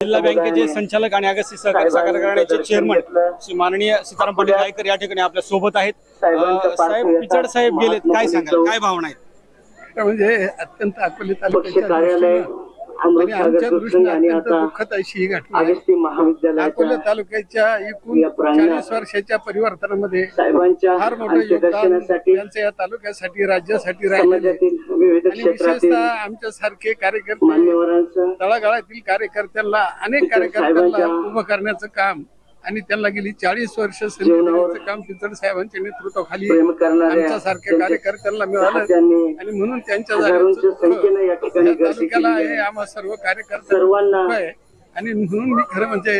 जिल्हा बँकेचे संचालक आणि अगस्ती सहकारी साखर कारखान्याचे चेअरमन श्री माननीय सीताराम पाटील गायकर या ठिकाणी आपल्यासोबत आहेत. अं, साहेब पिचड साहेब गेलेत. काय सांगाल? काय भावना आहेत? म्हणजे अत्यंत अकोले पक्ष तालुक्याच्या कार्यालय दृष्टीनं आणि आमच्या दृष्टीने आणि अत्यंत आता दुःखद अशी ही घटना आहे. अकोले महाविद्यालयाच्या तालुक्याच्या एकूण या प्रांगणात चाळीस वर्षाच्या परिवर्तनामध्ये साहेबांच्या फार मोठं योगदान अंत्यदर्शनासाठी त्यांचं या तालुक्यासाठी राज्यासाठी राहिलेलं आहे. समाजातील विविध क्षेत्रातील विशेषतः आमच्या सारखे कार्यकर्ते तळागाळातील कार्यकर्त्यांना अनेक कार्यकर्त्यांना उभं करण्याचं काम आणि त्यांना गेली चाळीस वर्ष काम पिचड साहेबांच्या नेतृत्वाखाली आमच्या सारख्या कार्यकर्त्यांना मिळालं. आणि म्हणून त्यांच्या तालुक्याला हे आहे. आम्हा सर्व कार्यकर्ते. सर्वांना आणि म्हणून मी खरं म्हणजे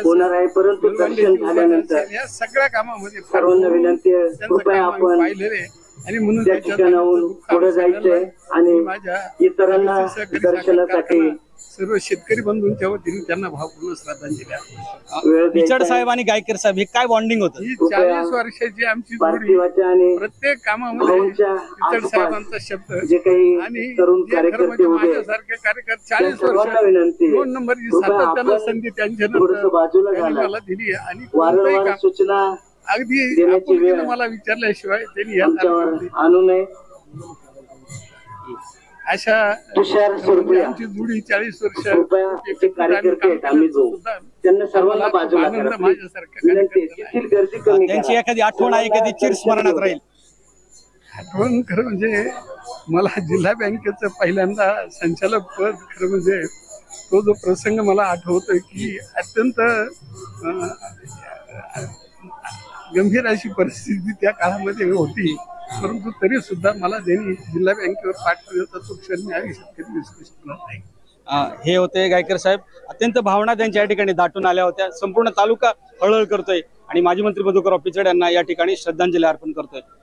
होणार आहे परंतु दर्शन झाल्यानंतर या सगळ्या कामामध्ये सर्वांना विनंती आपण पाहिलेलं. आणि म्हणून त्या त्याच्या ठिकाणाहून दुःख पुढे जायचंय आणि माझ्या इतरांना दर्शनासाठी सर्व शेतकरी बंधूंच्या वतीने त्यांना भावपूर्ण श्रद्धांजली पिचड साहेब आणि गायकर साहेब हे काय बॉन्डिंग होतं ही चाळीस वर्षाची आमची आणि प्रत्येक कामामध्ये पिचड साहेबांचा शब्द जे काही आणि माझ्यासारखे कार्यकर्ते चाळीस वर्ष. दोन नंबरची सातत्यानं संधी त्यांच्या. मला दिली आहे. आणि कोणतंही वारंवार काम सूचना अगदी आपुलकीनं मला विचारल्याशिवाय त्यांनी या आणू नये. अशा तुषार आमची जुडी चाळीस वर्ष कृपया जे कार्यकर्ते आहेत आम्ही जो त्यांना सर्वांना बाजूला आनंद करा माझ्यासारख्या विनंती आहे. कार्यकर्त्याला तेथील गर्दी कमी त्यांची करा. एखादी आठवण आहे कधी चिर स्मरणात राहील? आठवण खरं म्हणजे मला जिल्हा बँकेचं पहिल्यांदा संचालक पद खरं म्हणजे तो जो प्रसंग मला आठवतोय की अत्यंत अं, गंभीर अशी परिस्थिती त्या काळामध्ये होती. परंतु तरी सुद्धा मला त्यांनी जिल्हा बँकेवर पाठवण्याचा तो क्षण मी शक्यतो नाही. हे होते गायकर साहेब. अत्यंत भावना त्यांच्या या ठिकाणी दाटून आल्या होत्या. संपूर्ण तालुका हळहळ करतोय. आणि माजी मंत्री मधुकर पिचड यांना या ठिकाणी श्रद्धांजली अर्पण करतोय.